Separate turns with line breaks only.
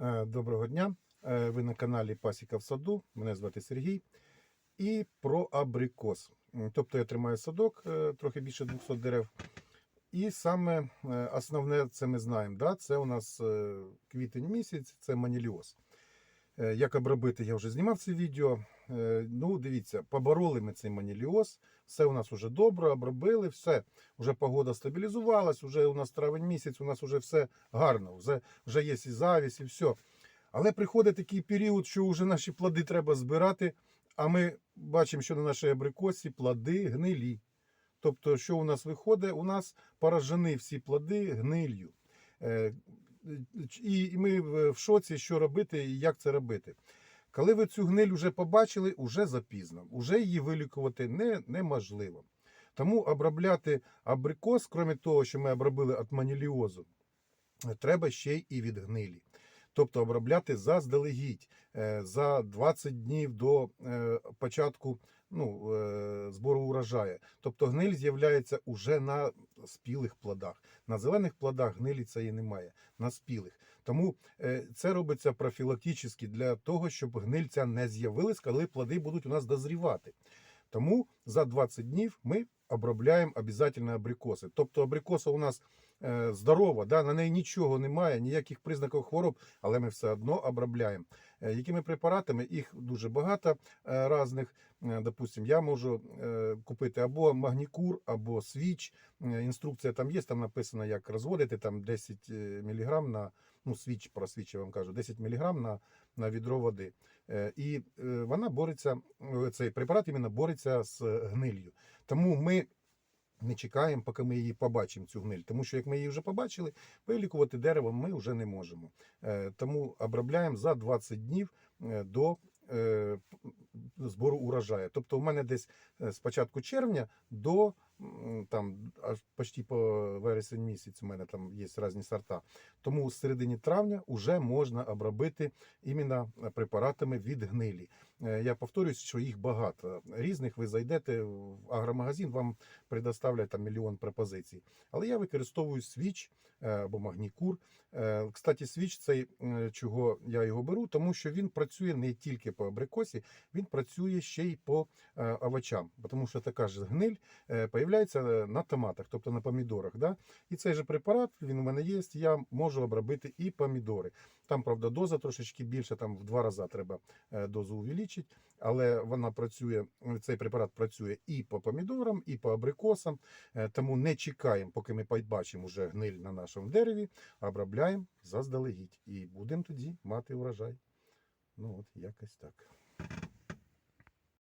Е, Доброго дня. Е, Ви на каналі Пасіка в саду. Мене звати Сергій. І про абрикос. Тобто я тримаю садок е, трохи більше 200 дерев. І саме основне це ми знаємо. Да? Це у нас квітень місяць, це маніліоз. Е, Як обробити, я вже знімав це відео. Е, Ну, дивіться, побороли ми цей маніліоз. Все у нас вже добре, обробили, все. Вже погода стабілізувалась, вже у нас травень місяць, у нас вже все гарно, вже, вже є і завість, і все. Але приходить такий період, що вже наші плоди треба збирати, а ми бачимо, що на нашій абрикосі плоди гнилі. Тобто, що у нас виходить? У нас поражені всі плоди гнилью. І ми в шоці, що робити і як це робити. Коли ви цю гниль вже побачили, уже запізно, уже її вилікувати не, неможливо. Тому обробляти абрикос, крім того, що ми обробили від треба ще й від гнилі. Тобто обробляти заздалегідь е, за 20 днів до е, початку ну, е, збору урожаю. Тобто гниль з'являється уже на спілих плодах. На зелених плодах гнилі цієї немає, на спілих. Тому е, це робиться профілактично для того, щоб гнильця не з'явилась, коли плоди будуть у нас дозрівати. Тому за 20 днів ми обробляємо обов'язково абрикоси. Тобто абрикоса у нас здорова, да, на неї нічого немає, ніяких признаків хвороб, але ми все одно обробляємо. Е, якими препаратами? Їх дуже багато е, різних. Е, Допустим, я можу е, купити або магнікур, або свіч. Е, Інструкція там є, там написано, як розводити там 10 мг на ну, свіч, про свіч я вам кажу, 10 мг на, на відро води. Е, І е, вона бореться, е, цей препарат іменно бореться з гнилью. Тому ми не чекаємо, поки ми її побачимо, цю гниль. Тому що як ми її вже побачили, вилікувати дерево ми вже не можемо. Е, Тому обробляємо за 20 днів е, до е, збору урожаю. Тобто у мене десь з початку червня до там аж почти по вересень місяць у мене там є різні сорта. Тому з середині травня вже можна обробити іменно препаратами від гнилі. Е, Я повторюсь, що їх багато різних. Ви зайдете в агромагазин, вам предоставлять там мільйон пропозицій. Але я використовую свіч е, або магнікур. Е, Кстати, свіч цей чого я його беру, тому що він працює не тільки по абрикосі, він працює ще й по овочам, тому що така ж гниль появляється на томатах, тобто на помідорах. Да? І цей же препарат, він у мене є, я можу обробити і помідори. Там, правда, доза трошечки більше, там в два рази треба дозу увеличити, але вона працює, цей препарат працює і по помідорам, і по абрикосам. Е, Тому не чекаємо, поки ми побачимо вже гниль на нашому дереві, обробляємо заздалегідь. І будемо тоді мати урожай. Ну от якось так.